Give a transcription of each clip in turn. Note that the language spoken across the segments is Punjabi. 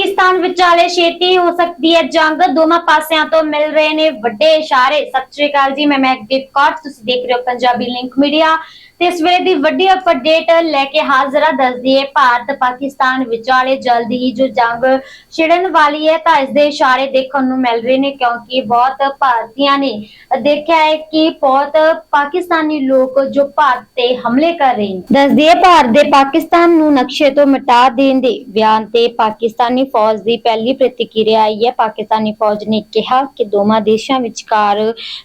ਪਾਕਿਸਤਾਨ ਵਿਚਾਲੇ ਛੇਤੀ ਹੋ ਸਕਦੀ ਹੈ। ਜੰਗ ਦੋਵਾਂ ਪਾਸਿਆਂ ਤੋਂ ਮਿਲ ਰਹੇ ਨੇ ਵੱਡੇ ਇਸ਼ਾਰੇ। ਸਤਿ ਸ਼੍ਰੀ ਅਕਾਲ ਜੀ, ਮੈਂ ਮੈਗਦੀਪ ਕੌਰ। ਤੁਸੀਂ ਦੇਖ ਰਹੇ ਹੋ ਪੰਜਾਬੀ ਲਿੰਕ ਮੀਡੀਆ ਤੇ ਇਸ ਵੇਲੇ ਦੀ ਵੱਡੀ ਅਪਡੇਟ ਲੈ ਕੇ ਹਾਜ਼ਰਾ ਦੱਸਦੀ ਹੈ ਭਾਰਤ ਪਾਕਿਸਤਾਨ ਵਿਚਾਲੇ ਜਲਦੀ ਹੀ ਜੋ ਜੰਗ ਛਿੜਨ ਵਾਲੀ ਹੈ, ਤਾਂ ਇਸ ਦੇ ਇਸ਼ਾਰੇ ਦੇਖਣ ਨੂੰ ਮਿਲ ਰਹੇ ਨੇ, ਕਿਉਂਕਿ ਬਹੁਤ ਭਾਰਤੀਆਂ ਨੇ ਦੇਖਿਆ ਹੈ ਕਿ ਬਹੁਤ ਪਾਕਿਸਤਾਨੀ ਲੋਕ ਜੋ ਭਾਰਤ ਤੇ ਹਮਲੇ ਕਰ ਰਹੇ ਨੇ। ਦੱਸਦੀ ਹੈ ਭਾਰਤ ਦੇ ਪਾਕਿਸਤਾਨ ਨੂੰ ਨਕਸ਼ੇ ਤੋਂ ਮਿਟਾ ਦੇਣ ਦੇ ਬਿਆਨ ਤੇ ਪਾਕਿਸਤਾਨੀ ਫੌਜ ਦੀ ਪਹਿਲੀ ਪ੍ਰਤੀਕਿਰਿਆ ਆਈ ਹੈ। ਪਾਕਿਸਤਾਨੀ ਫੌਜ ਨੇ ਕਿਹਾ ਕਿ ਦੋਵਾਂ ਦੇਸ਼ਾਂ ਵਿਚਕਾਰ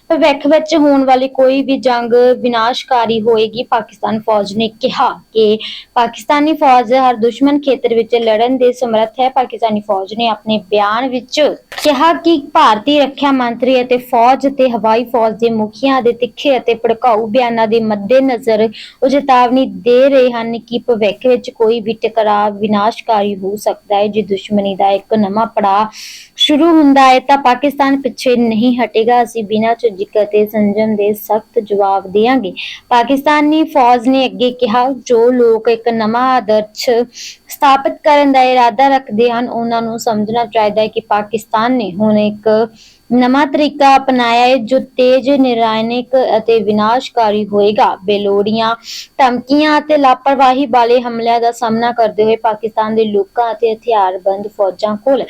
ਭਵਿੱਖ ਵਿੱਚ ਹੋਣ ਵਾਲੀ ਕੋਈ ਵੀ ਜੰਗ ਵਿਨਾਸ਼ਕਾਰੀ ਹੋਏਗੀ। ਪਾਕਿਸਤਾਨ ਫੌਜ ਨੇ ਕਿਹਾ ਕਿ ਪਾਕਿਸਤਾਨੀ ਫੌਜ ਹਰ ਦੁਸ਼ਮਣ ਖੇਤਰ ਵਿੱਚ ਲੜਨ ਦੇ ਸਮਰੱਥ ਹੈ। ਪਾਕਿਸਤਾਨੀ ਫੌਜ ਨੇ ਆਪਣੇ ਬਿਆਨ ਵਿੱਚ ਕਿਹਾ ਕਿ ਭਾਰਤੀ ਰੱਖਿਆ ਮੰਤਰੀ ਅਤੇ ਫੌਜ ਤੇ ਹਵਾਈ ਫੌਜ ਦੇ ਮੁਖੀਆਂ ਦੇ ਤਿੱਖੇ ਅਤੇ ਭੜਕਾਊ ਬਿਆਨਾਂ ਦੇ ਮੱਦੇਨਜ਼ਰ ਉਹ ਚੇਤਾਵਨੀ ਦੇ ਰਹੇ ਹਨ ਕਿ ਭਵਿੱਖ ਵਿੱਚ ਕੋਈ ਵੀ ਟਕਰਾਅ ਵਿਨਾਸ਼ਕਾਰੀ ਹੋ ਸਕਦਾ ਹੈ। ਜੇ ਦੁਸ਼ਮਣ ਦਾ ਇੱਕ ਨਵਾਂ ਪੜਾਅ ਸ਼ੁਰੂ ਹੁੰਦਾ ਹੈ, ਤਾਂ ਪਾਕਿਸਤਾਨ ਪਿੱਛੇ ਨਹੀਂ ਹਟੇਗਾ। ਅਸੀਂ ਬਿਨਾਂ ਝਿਜਕ ਅਤੇ ਸੰਜਮ ਦੇ ਸਖਤ ਜਵਾਬ ਦੇਵਾਂਗੇ। ਪਾਕਿਸਤਾਨੀ ਫੌਜ ਨੇ ਅੱਗੇ ਕਿਹਾ, ਜੋ ਲੋਕ ਇੱਕ ਨਵਾਂ ਆਦਰਸ਼ ਸਥਾਪਿਤ ਕਰਨ ਦਾ ਇਰਾਦਾ ਰੱਖਦੇ ਹਨ, ਉਹਨਾਂ ਨੂੰ ਸਮਝਣਾ ਚਾਹੀਦਾ ਹੈ ਕਿ ਪਾਕਿਸਤਾਨ ਨੇ ਹੁਣ ਇੱਕ ਨਵਾਂ ਤਰੀਕਾ ਅਪਣਾਇਆ ਹੈ, ਜੋ ਤੇਜ਼ ਨਿਰਾਇਨਿਕ ਅਤੇ ਵਿਨਾਸ਼ਕਾਰੀ ਹੋਏਗਾ। ਬੇਲੋੜੀਆਂ ਧਮਕੀਆਂ ਅਤੇ ਲਾਪਰਵਾਹੀ ਵਾਲੇ ਹਮਲਿਆਂ ਦਾ ਸਾਹਮਣਾ ਕਰਦੇ ਹੋਏ ਪਾਕਿਸਤਾਨ ਦੇ ਲੋਕਾਂ ਅਤੇ ਹਥਿਆਰਬੰਦ ਫੌਜਾਂ ਕੋਲ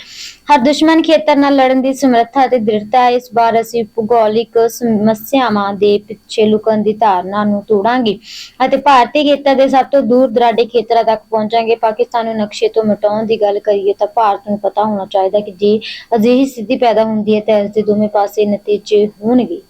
ਹਰ ਦੁਸ਼ਮਣ ਖੇਤਰ ਨਾਲ ਲੜਨ ਦੀ ਸਮਰੱਥਾ ਅਤੇ ਦ੍ਰਿੜਤਾ ਹੈ। ਇਸ ਵਾਰ ਅਸੀਂ ਭੂਗੋਲਿਕ ਸਮੱਸਿਆਵਾਂ ਦੇ ਪਿੱਛੇ ਲੁਕਣ ਦੀ ਧਾਰਨਾ ਨੂੰ ਤੋੜਾਂਗੇ ਅਤੇ ਭਾਰਤੀ ਖੇਤਰ ਦੇ ਸਭ ਤੋਂ ਦੂਰ ਦਰਾਡੇ ਖੇਤਰਾਂ ਤੱਕ ਪਹੁੰਚਾਂਗੇ। ਪਾਕਿਸਤਾਨ ਨੂੰ ਨਕਸ਼ੇ ਤੋਂ ਮਿਟਾਉਣ ਦੀ ਗੱਲ ਕਰੀਏ ਤਾਂ ਭਾਰਤ ਨੂੰ ਪਤਾ ਹੋਣਾ ਚਾਹੀਦਾ ਕਿ ਜੇ ਅਜਿਹੀ ਸਥਿਤੀ ਪੈਦਾ ਹੁੰਦੀ ਹੈ ਤਾਂ ਇਸ ਦੇ ਦੋਵੇਂ ਪਾਸੇ ਨਤੀਜੇ ਹੋਣਗੇ।